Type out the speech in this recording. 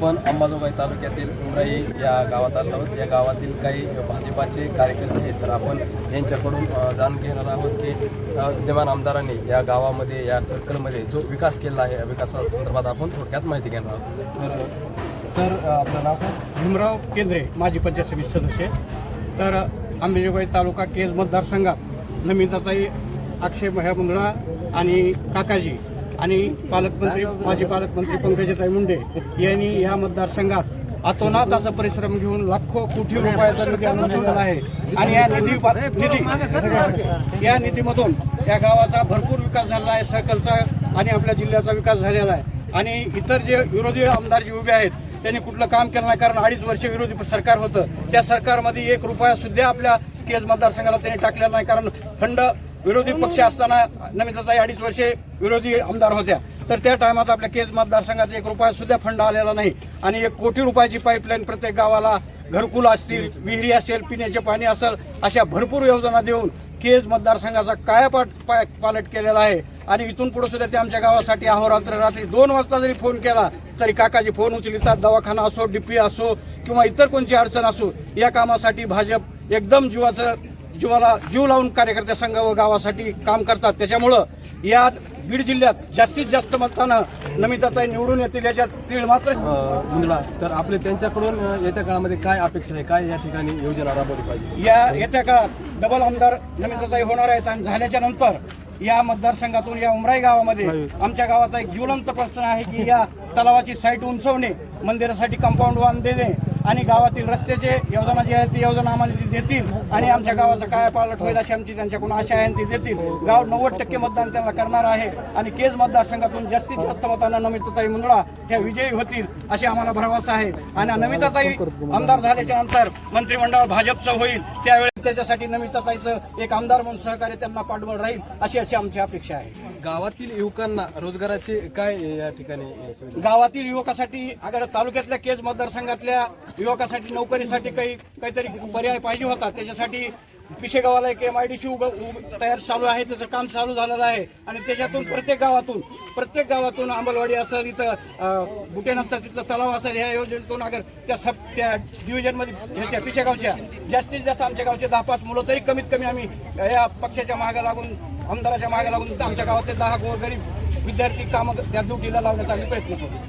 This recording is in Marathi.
आपण अंबाजोगाई तालुक्यातील उमराई या गावात आलो आहोत. या गावातील काही भाजपाचे कार्यकर्ते आहेत. तर आपण यांच्याकडून जाणून घेणार आहोत की विद्यमान आमदारांनी या गावामध्ये या सर्कलमध्ये जो विकास केला आहे या विकासासंदर्भात आपण थोडक्यात माहिती घेणार आहोत. तर सर आपलं नाव? भीमराव केंद्रे माजी पंचायत समिती सदस्य. तर अंबाजोगाई तालुका केज मतदारसंघात नमिताताई अक्षय मह्या मुंदळा आणि काकाजी आणि पालकमंत्री माजी पालकमंत्री पंकजाताई मुंडे यांनी या मतदारसंघात अतोनात असा परिश्रम घेऊन लाखो कोटी रुपयाचा निधी आणून दिलेला आहे. आणि या निधी निधी या निधीमधून या गावाचा भरपूर विकास झाला आहे सर्कलचा आणि आपल्या जिल्ह्याचा विकास झालेला आहे. आणि इतर जे विरोधी आमदार जे उभे आहेत त्यांनी कुठलं काम केलं नाही कारण अडीच वर्ष विरोधी सरकार होतं. त्या सरकारमध्ये एक रुपया सुद्धा आपल्या केज मतदारसंघाला त्यांनी टाकलेला नाही कारण फंड विरोधी पक्ष असताना नमिताताई अडीच वर्षे विरोधी आमदार होत्या. तर त्या टायमात आपल्या केज मतदारसंघात एक रुपया सुद्धा फंड आलेला नाही. आणि एक कोटी रुपयाची पाईपलाईन प्रत्येक गावाला घरकुल असतील विहिरी असेल पिण्याचे पाणी असेल अशा भरपूर योजना देऊन केज मतदारसंघाचा कायापाट पा पालट केलेला आहे. आणि इथून पुढे सुद्धा ते आमच्या गावासाठी अहोरात्र रात्री दोन वाजता जरी फोन केला तरी काकाजी फोन उचलितात दवाखाना असो डीपी असो किंवा इतर कोणची अडचण असो या कामासाठी भाजप एकदम जीवाचं जीवाला जीव लावून कार्यकर्ते संघ व गावासाठी काम करतात. त्याच्यामुळं या बीड जिल्ह्यात जास्तीत जास्त मतानं नमिताताई निवडून येतील याच्यात तीळ मात्र मुंदडा तर आपले त्यांच्याकडून येत्या काळामध्ये काय अपेक्षा आहे? काय या ठिकाणी योजना राबवली पाहिजे? या येत्या काळात डबल आमदार नमिताताई होणार आहेत आणि झाल्याच्यानंतर या मतदारसंघातून या उमराई गावामध्ये आमच्या गावाचा एक ज्वलंत प्रश्न आहे की या तलावाची साईट उंचवणे मंदिरासाठी कंपाऊंड वाहन देणे आणि गावातील रस्त्याचे योजना जी आहे ती योजना आम्हाला ती देतील. आणि आमच्या गावाचा काय पालट होईल अशी आमची त्यांच्याकडून आशा आहे आणि ती देतील. गाव नव्वद टक्के मतदान त्यांना करणार आहे. आणि केज मतदारसंघातून जास्तीत जास्त मतांना नमिताताई मुंदळा ह्या विजयी होतील अशी आम्हाला भरवसा आहे. आणि नमिताताई आमदार झाल्याच्यानंतर मंत्रिमंडळ भाजपचं होईल त्यावेळी त्याच्यासाठी नमिताताईचं एक आमदार म्हणून सहकार्य त्यांना पाठबळ राहील अशी अशी आमची अपेक्षा आहे गावातील युवकांना रोजगाराचे काय या ठिकाणी? गावातील युवकासाठी अगर तालुक्यातल्या केज मतदारसंघातल्या युवकासाठी नोकरीसाठी काही काहीतरी पर्याय पाहिजे होता त्याच्यासाठी पिशेगावाला एक एम आय डी सी तयार चालू आहे त्याचं काम चालू झालेलं आहे. आणि त्याच्यातून प्रत्येक गावातून प्रत्येक गावातून अंबलवाडी असेल इथं बुटेनाथचा तिथलं तलाव असेल ह्या योजनेतून अगर त्या सब त्या डिव्हिजनमध्ये ह्याच्या पिशेगावच्या जास्तीत जास्त आमच्या गावचे दहा पाच मुलं तरी कमीत कमी आम्ही या पक्षाच्या मागे लागून आमदाराच्या मागे लागून आमच्या गावातले दहा गोरगरीब विद्यार्थी कामं त्या ड्युटीला लावण्याचा आम्ही प्रयत्न करू